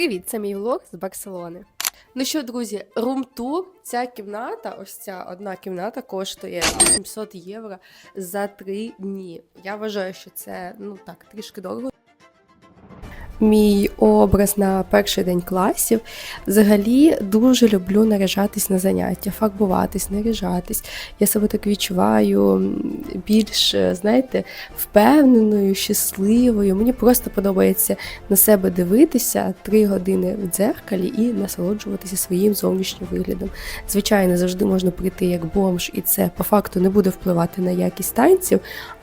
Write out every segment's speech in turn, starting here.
Привіт, це мій влог з Барселони. Ну що, друзі, рум-тур. Ця кімната, ось ця одна кімната коштує 800 євро за три дні. Я вважаю, що це ну так трішки дорого. Мій образ на перший день класів. Взагалі дуже люблю наряжатись на заняття, фарбуватись, наряжатись. Я себе так відчуваю більш, е, знаєте, впевненою, щасливою. Мені просто подобається на себе дивитися три години в дзеркалі і насолоджуватися своїм зовнішнім виглядом. Звичайно, завжди можна прийти як бомж, і це по факту не буде впливати на якість танців.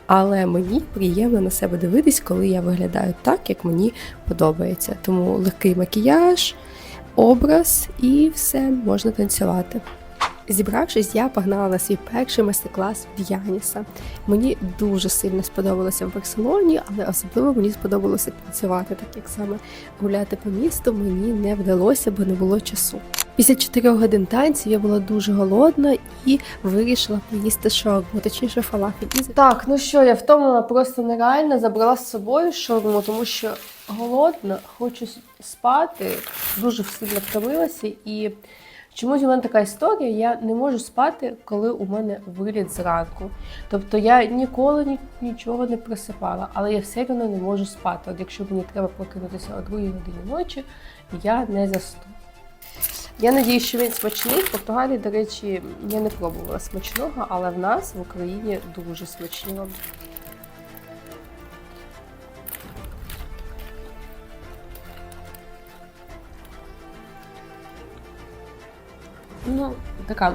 Але мені приємно на себе дивитись, коли я виглядаю так, як мені подобається. Тому легкий макіяж, образ і все можна танцювати. Зібравшись, я погнала на свій перший майстер-клас в Яніса. Мені дуже сильно сподобалося в Барселоні, але особливо мені сподобалося танцювати, так як саме гуляти по місту мені не вдалося, бо не було часу. Після 4 годин танців я була дуже голодна і вирішила поїсти шаурму, точніше фалафель. Так, ну що, я втомлена просто нереально, забрала з собою шаурму, тому що голодна, хочу спати, дуже сильно втомилася і. Чомусь у мене така історія, я не можу спати, коли у мене виліт зранку. Тобто я ніколи нічого не присипала, але я все одно не можу спати. От якщо мені треба прокинутися о 2 годині ночі, я не засну. Я надію, що він смачний. В Португалії, до речі, я не пробувала смачного, але в нас в Україні дуже смачні. Ну, така.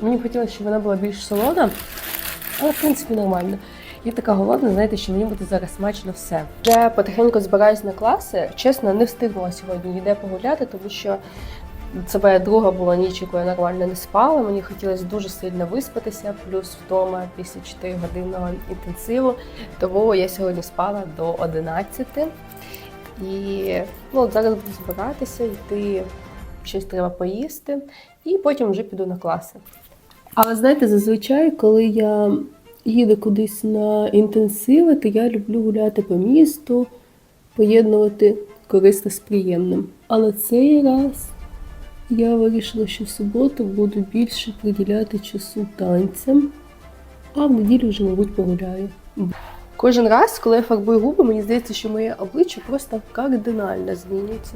Мені хотілося, щоб вона була більш солона, але в принципі нормально. Я така голодна, знаєте, що мені буде зараз смачно все. Вже потихеньку збираюсь на класи. Чесно, не встигла сьогодні ніде погуляти, тому що це моя друга була ніч, яку я нормально не спала. Мені хотілося дуже сильно виспатися, плюс вдома після 4 годинного інтенсиву. Тому я сьогодні спала до 11. І ну, от зараз буду збиратися, йти щось треба поїсти, і потім вже піду на класи. Але знаєте, зазвичай, коли я їду кудись на інтенсиви, то я люблю гуляти по місту, поєднувати корисне з приємним. Але цей раз я вирішила, що в суботу буду більше приділяти часу танцям, а в неділю вже, мабуть, погуляю. Кожен раз, коли я фарбую губи, мені здається, що моє обличчя просто кардинально змінюється.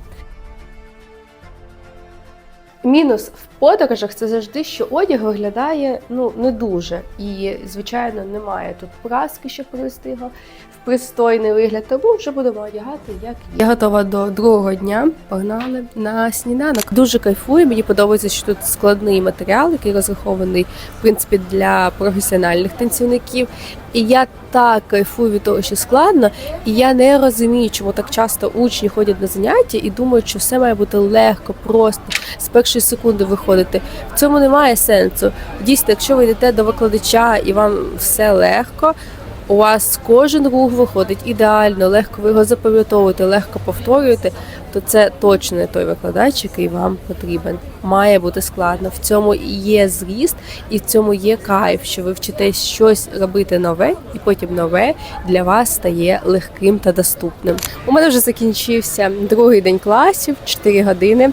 Мінус в подорожах це завжди, що одяг виглядає ну не дуже. І, звичайно, немає тут праски, щоб привести його в пристойний вигляд. Тому вже будемо одягати, як є. Я готова до другого дня. Погнали на сніданок. Дуже кайфую. Мені подобається, що тут складний матеріал, який розрахований в принципі для професіональних танцівників. І я так кайфую від того, що складно, і я не розумію, чому так часто учні ходять на заняття і думають, що все має бути легко, просто з першої секунди виходити. В цьому немає сенсу. Дійсно, якщо ви йдете до викладача і вам все легко. У вас кожен рух виходить ідеально, легко ви його запам'ятовуєте, легко повторюєте, то це точно не той викладач, який вам потрібен. Має бути складно. В цьому і є зріст, і в цьому є кайф, що ви вчитесь щось робити нове, і потім нове для вас стає легким та доступним. У мене вже закінчився другий день класів, 4 години.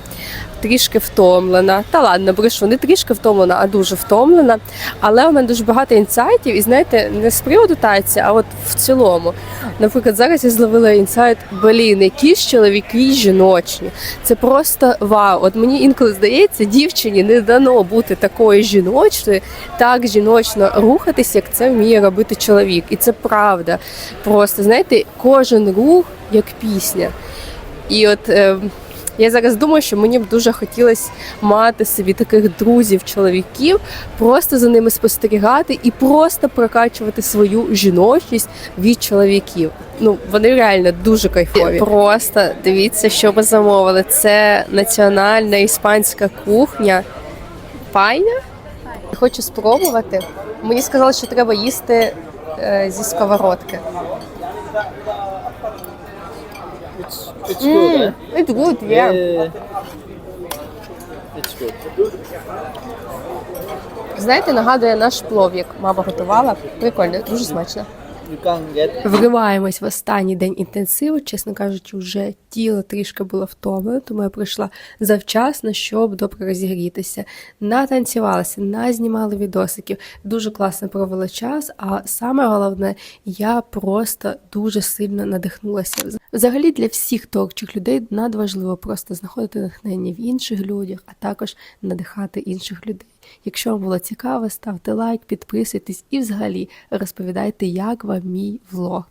Трішки втомлена. Та ладно, брешу, не трішки втомлена, а дуже втомлена. Але у мене дуже багато інсайтів, і знаєте, не з приводу таці, а от в цілому. Наприклад, зараз я зловила інсайт, блін, які ж чоловіки жіночні. Це просто вау. От мені інколи здається, дівчині не дано бути такою жіночною, так жіночно рухатись, як це вміє робити чоловік. І це правда. Просто знаєте, кожен рух як пісня. І от. Я зараз думаю, що мені б дуже хотілося мати собі таких друзів-чоловіків, просто за ними спостерігати і просто прокачувати свою жіночність від чоловіків. Ну вони реально дуже кайфові. Просто дивіться, що ми замовили. Це національна іспанська кухня. Пайня. Хочу спробувати. Мені сказали, що треба їсти е, зі сковородки. It's it's good. Eh? It's good, Yeah. It's good. Знаєте, нагадує наш плов, як мама готувала. Прикольно, дуже смачно. Вриваємось в останній день інтенсиву. Чесно кажучи, вже тіло трішки було втомлене, тому я прийшла завчасно, щоб добре розігрітися. Натанцювалася, назнімали відосиків, дуже класно провела час. А саме головне, я просто дуже сильно надихнулася. Взагалі для всіх творчих людей надважливо просто знаходити натхнення в інших людях, а також надихати інших людей. Якщо вам було цікаво, ставте лайк, підписуйтесь і взагалі розповідайте, як вам мій влог.